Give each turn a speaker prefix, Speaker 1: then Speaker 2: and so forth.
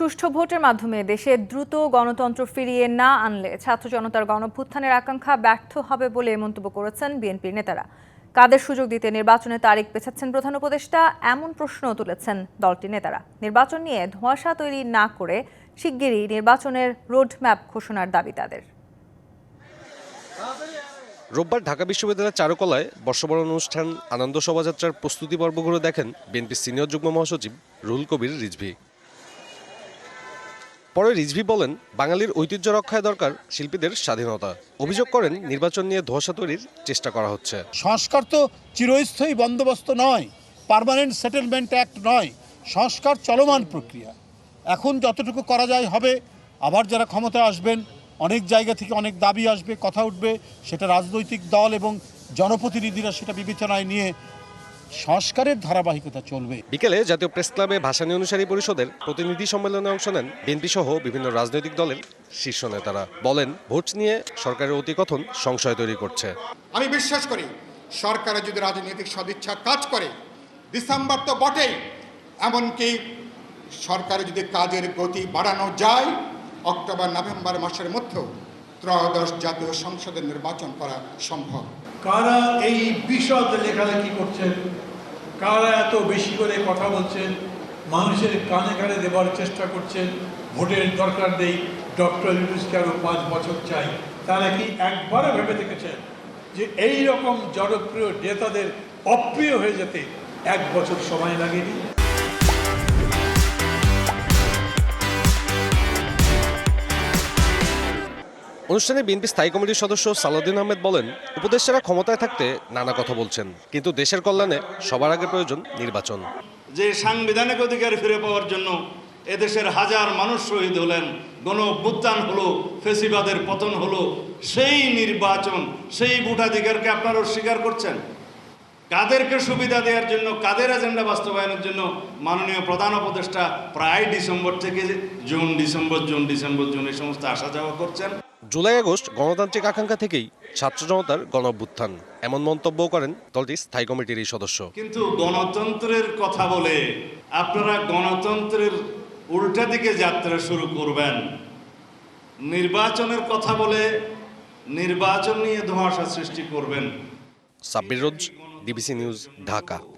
Speaker 1: সুষ্ঠু ভোটের মাধ্যমে দেশে দ্রুত গণতন্ত্র ফিরিয়ে না আনলে ছাত্র জনতার গণভ্যুত্থানের আকাঙ্ক্ষা ব্যর্থ হবে বলে মন্তব্য করেছেন বিএনপির নেতারা কাদের সুযোগ দিতে নির্বাচনে তারিখ পেছাচ্ছেন প্রধান উপদেষ্টা এমন প্রশ্ন তুলেছেন দলটির নেতারা নির্বাচন নিয়ে ধোঁয়াশা তৈরি না করে শিগগিরই নির্বাচনের রোডম্যাপ ঘোষণার দাবি তাদের
Speaker 2: রোববার ঢাকা বিশ্ববিদ্যালয়ের চারুকলায় বর্ষবরণ অনুষ্ঠান আনন্দ শোভাযাত্রার প্রস্তুতি পর্বগুলো দেখেন বিএনপি সিনিয়র যুগ্ম মহাসচিব রুহুল কবির রিজভি পরে রিজভি বলেন বাঙালির ঐতিহ্য রক্ষায় দরকার শিল্পীদের স্বাধীনতা অভিযোগ করেন নির্বাচন নিয়ে ধোঁয়াশা তৈরির চেষ্টা করা হচ্ছে
Speaker 3: সংস্কার তো চিরস্থায়ী বন্দোবস্ত নয় পারমানেন্ট সেটেলমেন্ট অ্যাক্ট নয় সংস্কার চলমান প্রক্রিয়া এখন যতটুকু করা যায় হবে আবার যারা ক্ষমতায় আসবেন অনেক জায়গা থেকে অনেক দাবি আসবে কথা উঠবে সেটা রাজনৈতিক দল এবং জনপ্রতিনিধিরা সেটা বিবেচনায় নিয়ে সংস্কারের ধারাবাহিকতা চলবে
Speaker 2: বিকেলে জাতীয় প্রেস ক্লাবে ভাষানী অনুসারী পরিষদের প্রতিনিধি সম্মেলনে অংশ নেন বিএনপি সহ বিভিন্ন রাজনৈতিক দলের শীর্ষ নেতারা বলেন ভোট নিয়ে সরকারের অতিকথন সংশয় তৈরি করছে
Speaker 4: আমি বিশ্বাস করি সরকারের যদি রাজনৈতিক সদিচ্ছা কাজ করে ডিসেম্বর তো বটেই এমনকি সরকারে যদি কাজের গতি বাড়ানো যায় অক্টোবর নভেম্বর মাসের মধ্যেও ত্রয়োদশ জাতীয় সংসদের নির্বাচন করা সম্ভব
Speaker 5: কারা এই বিশদ লেখালেখি করছেন কারা এত বেশি করে কথা বলছেন মানুষের কানে কানে দেবার চেষ্টা করছেন ভোটের দরকার নেই ডক্টর ইউনুসকে আরও পাঁচ বছর চাই তারা কি একবারও ভেবে দেখেছেন যে এই রকম জনপ্রিয় নেতাদের অপ্রিয় হয়ে যেতে এক বছর সময় লাগেনি
Speaker 2: অনুষ্ঠানে বিএনপি স্থায়ী কমিটির সদস্য সালাউদ্দিন আহমেদ বলেন উপদেষ্টারা ক্ষমতায় থাকতে নানা কথা বলছেন কিন্তু দেশের কল্যাণে সবার আগে প্রয়োজন নির্বাচন
Speaker 6: যে সাংবিধানিক অধিকার ফিরে পাওয়ার জন্য এদেশের হাজার মানুষ শহীদ হলেন গণ অভ্যুত্থান হলো ফেসিবাদের পতন হলো সেই নির্বাচন সেই ভোটাধিকারকে আপনারা অস্বীকার করছেন কাদেরকে সুবিধা দেওয়ার জন্য কাদের এজেন্ডা বাস্তবায়নের জন্য মাননীয় প্রধান উপদেষ্টা প্রায় ডিসেম্বর থেকে June December June December June এই সমস্ত আসা যাওয়া করছেন
Speaker 2: জুলাই আগস্ট গণতান্ত্রিক আকাঙ্ক্ষা থেকেই ছাত্র জনতার গণ অভ্যুত্থান এমন মন্তব্য করেন দলটির স্থায়ী কমিটির এই সদস্য
Speaker 6: কিন্তু গণতন্ত্রের কথা বলে আপনারা গণতন্ত্রের উল্টা দিকে যাত্রা শুরু করবেন নির্বাচনের কথা বলে নির্বাচন নিয়ে ধোঁয়াশা সৃষ্টি করবেন
Speaker 2: সাব্বির রোজ ডিবিসি নিউজ ঢাকা